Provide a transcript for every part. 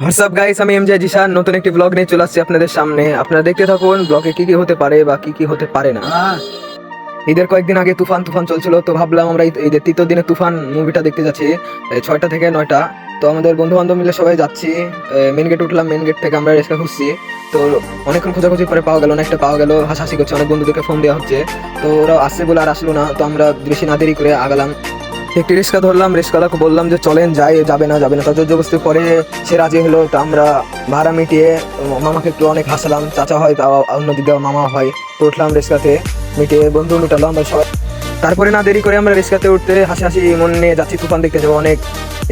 WhatsApp guys আমি এমজে জিশান নতুন একটি ব্লগ নিয়ে চলে আসছি আপনাদের সামনে। আপনারা দেখতে থাকুন ব্লগে কি কি হতে পারে বা কি কি হতে পারে না। ঈদের কয়েকদিন আগে তুফান তুফান চলছিল, তো ভাবলাম আমরা ঈদ- ঈদের তৃতীয় দিনে তুফান মুভিটা দেখতে যাচ্ছি ছয়টা থেকে নয়টা। তো আমাদের বন্ধু বান্ধব মিলে সবাই যাচ্ছি মেন গেট উঠলাম মেন গেট থেকে আমরা রেস্কা খুঁজছি তো অনেকক্ষণ খোঁজাখুঁজি করে পাওয়া গেল না একটা পাওয়া গেল, হাসাহাসি করছে, অনেক বন্ধুদেরকে ফোন দেওয়া হচ্ছে। তো ওরা আসছে বলে আর আসলো না, তো আমরা বেশি না দেরি করে আগালাম। একটি রিক্সা ধরলাম রিক্সাওয়ালাকে বললাম যে চলেন, যাই, যাবে না যাবে না। তো জবরদস্তি পরে সে রাজি হলো, তো আমরা ভাড়া মিটিয়ে মামাকে একটু অনেক হাসালাম। চাচা হয় তা অন্য দিকে মামা হয়, তো উঠলাম রিক্সাতে মিটিয়ে, বন্ধু মিটালাম সবাই। তারপরে না দেরি করে আমরা রিক্সাতে উঠতে হাসি হাসি মন নিয়ে যাচ্ছি, তুফান দেখতে যাব, অনেক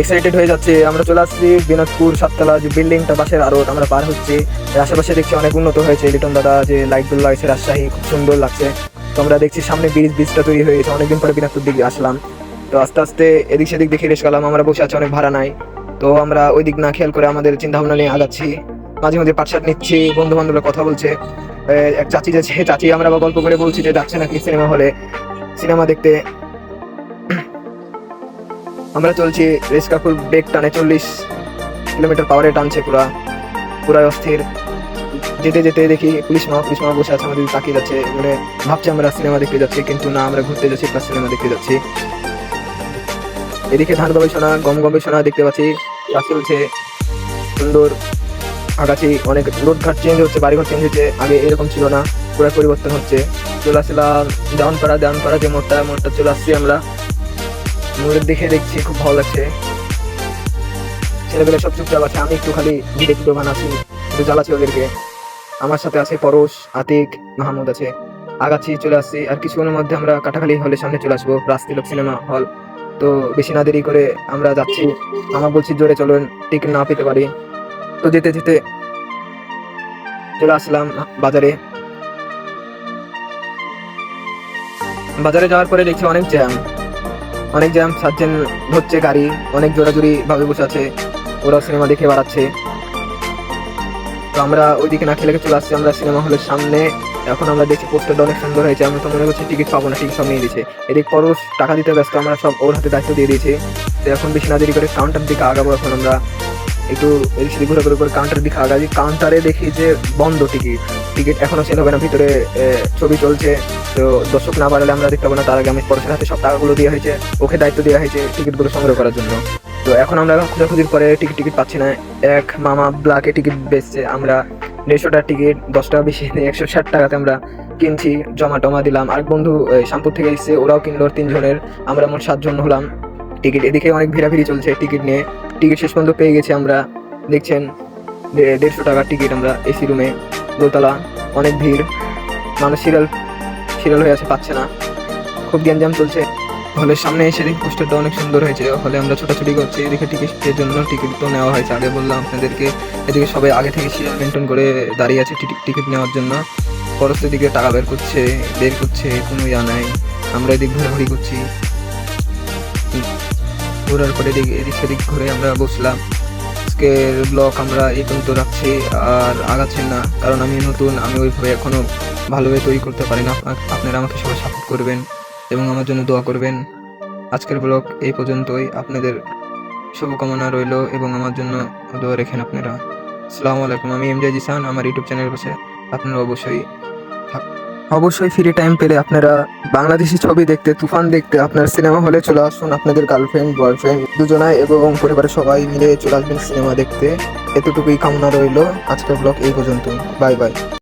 এক্সাইটেড হয়ে যাচ্ছে। আমরা চলে আসছি দিনাজপুর সাততলা যে বিল্ডিংটা পাশের আরও আমরা পার হচ্ছি। আশেপাশে দেখছি অনেক উন্নত হয়েছে, লিটন দাদা, যে লাইটগুলো লাগছে রাজশাহী, খুব সুন্দর লাগছে। তো আমরা দেখছি সামনে ব্রিজ ব্রিজটা তৈরি হয়েছে, অনেকদিন পরে দিনাজপুর দিকে আসলাম। তো আস্তে আস্তে এদিক সেদিক দেখে রেস গেলাম আমরা বসে আছি, অনেক ভাড়া নাই। তো আমরা ওই দিক না খেয়াল করে আমাদের চিন্তা ভাবনা নিয়ে আগাচ্ছি। মাঝে মাঝে পাটসাট নিচ্ছি বন্ধু বান্ধবের কথা বলছে। এক চাচি যাচ্ছে চাচি, আমরা আবার গল্প করে বলছি যে, যাচ্ছে নাকি সিনেমা হলে। সিনেমা দেখতে আমরা চলছি রেস কাকুর ব্রেক টানে চল্লিশ কিলোমিটার পাওয়ারে টানছে পুরা, পুরাই অস্থির। যেতে যেতে দেখি পুলিশ মামা পুলিশ মামা বসে আছে, আমাদের তাকিয়ে যাচ্ছে। মানে ভাবছি আমরা সিনেমা দেখতে যাচ্ছি, কিন্তু না, আমরা ঘুরতে যাচ্ছি প্লাস সিনেমা দেখতে যাচ্ছি। এদিকে ধান গবেষণা গম গবেষণা দেখতে পাচ্ছি। চাষ চলছে সুন্দর। আগাছি অনেক রোড ঘাট চেঞ্জ হচ্ছে, বাড়িঘর চেঞ্জ হচ্ছে, আগে এরকম ছিল না, পুরো পরিবর্তন হচ্ছে। চলে আসলাম দেওয়ানপাড়া দেওয়ানপাড়া যে মোড়টা মোড়টা চলে আসছি আমরা। মোড়ের দিকে দেখছি খুব ভালো লাগছে। ছেলেবেলে সব চুপচাপ আছে, আমি একটু খালি ভিডিও ভিডিও বানাচ্ছি, একটু জ্বালাচ্ছি ওদেরকে। আমার সাথে আছে পরশ, আতিক, মাহমুদ আছে। আগাছি চলে আসছি, আর কিছুক্ষণের মধ্যে আমরা কাটাখালি হলের সামনে চলে আসব, রাস্তিলোক সিনেমা হল। তো বেশি না দেরি করে আমরা যাচ্ছি। আমার বলছি জোরে চলুন, টিকিট না পেতে পারি। তো যেতে যেতে চলে আসলাম বাজারে। বাজারে যাওয়ার পরে দেখছি অনেক জ্যাম। অনেক জ্যাম, সাতজন ধরছে গাড়ি, অনেক জোরাজুরি ভাবে বসে আছে। ওরা সিনেমা দেখে বেড়াচ্ছে। তো আমরা ওইদিকে না খেলে চলে আসছি, আমরা সিনেমা হলের সামনে এখন আমরা দেখছি পোস্টারটা অনেক সুন্দর হয়েছে, আমরা তো মনে করছি টিকিট পাবো না টিকিট সব নিয়ে দিয়েছে। এদিক পরশ টাকা দিতে ব্যস্ত, আমরা সব ওর হাতে দায়িত্ব দিয়ে দিয়েছি। তো এখন বেশি না দেরি করে কাউন্টার দিকে আগাবো এখন আমরা। একটু এদিক সেদিক ঘুরে ঘুরে করে কাউন্টার দিকে আগাছি কাউন্টারে দেখি যে বন্ধ টিকিট টিকিট এখনও সেল হবে না, ভিতরে ছবি চলছে। তো দর্শক না বাড়ালে আমরা দেখতে পাবো না, তার আগে আমি পরশের হাতে সব টাকাগুলো দেওয়া হয়েছে। ওকে দায়িত্ব দেওয়া হয়েছে টিকিটগুলো সংগ্রহ করার জন্য। তো এখন আমরা খোঁজাখুঁজির পরে টিকিট টিকিট পাচ্ছি না। এক মামা ব্লাকে টিকিট বেচছে, আমরা দেড়শো টাকার টিকিট দশ টাকা বেশি একশো ষাট টাকাতে আমরা কিনছি জমা টমা দিলাম। আর বন্ধু এই, শামপুর থেকে এসছে ওরাও কিনলো তিনজনের। আমরা মোট সাতজন হলাম। টিকিট এদিকে অনেক ভিড়াভিড়ি চলছে টিকিট নিয়ে। টিকিট শেষ পর্যন্ত পেয়ে গেছি আমরা। দেখছেন দেড়শো টাকার টিকিট আমরা এসি রুমে দোতলা অনেক ভিড়। মানুষ সিরিয়াল সিরিয়াল হয়ে আছে পাচ্ছে না। খুব গ্যাঞ্জাম চলছে। হলের সামনে এসে দেখি পোস্টারটা অনেক সুন্দর হয়েছে। হলে আমরা ছোটাছুটি করছি, এদিকে টিকিটের জন্য টিকিট তো নেওয়া হয়েছে। আগে বললাম আপনাদেরকে, এদিকে সবাই আগে থেকে সিরিয়াল মেনটেন করে দাঁড়িয়ে আছে টিকিট নেওয়ার জন্য। পরস্তের দিকে টাকা বের করছে বের করছে, কোনো ইয়া নাই। আমরা এদিক ঘোরাঘুরি করছি। ঘোরার পরে এদিক এদিক সেদিক ঘুরে আমরা বসলাম। আজকের ব্লগ আমরা এই পর্যন্ত রাখছি, আর আগাচ্ছি না। কারণ আমি নতুন, আমি ওইভাবে এখনও ভালোভাবে তৈরি করতে পারি না। আপনারা আমাকে সবাই সাপোর্ট করবেন। এবং আমার জন্য দোয়া করবেন। আজকের ব্লগ এই পর্যন্তই। আপনাদের শুভকামনা রইল এবং আমার জন্য দোয়া রেখেন আপনারা। আসসালামু আলাইকুম। আমি এম জিসান, আমার ইউটিউব চ্যানেল বসে আপনারা অবশ্যই অবশ্যই ফ্রি টাইম পেলে আপনারা বাংলাদেশি ছবি দেখতে, তুফান দেখতে, আপনার সিনেমা হলে চলে আসুন আপনাদের গার্লফ্রেন্ড বয়ফ্রেন্ড দুজনায় এবং পরিবারের সবাই মিলে চলে আসবেন সিনেমা দেখতে। এতটুকুই কামনা রইল। আজকের ব্লগ এই পর্যন্ত বাই বাই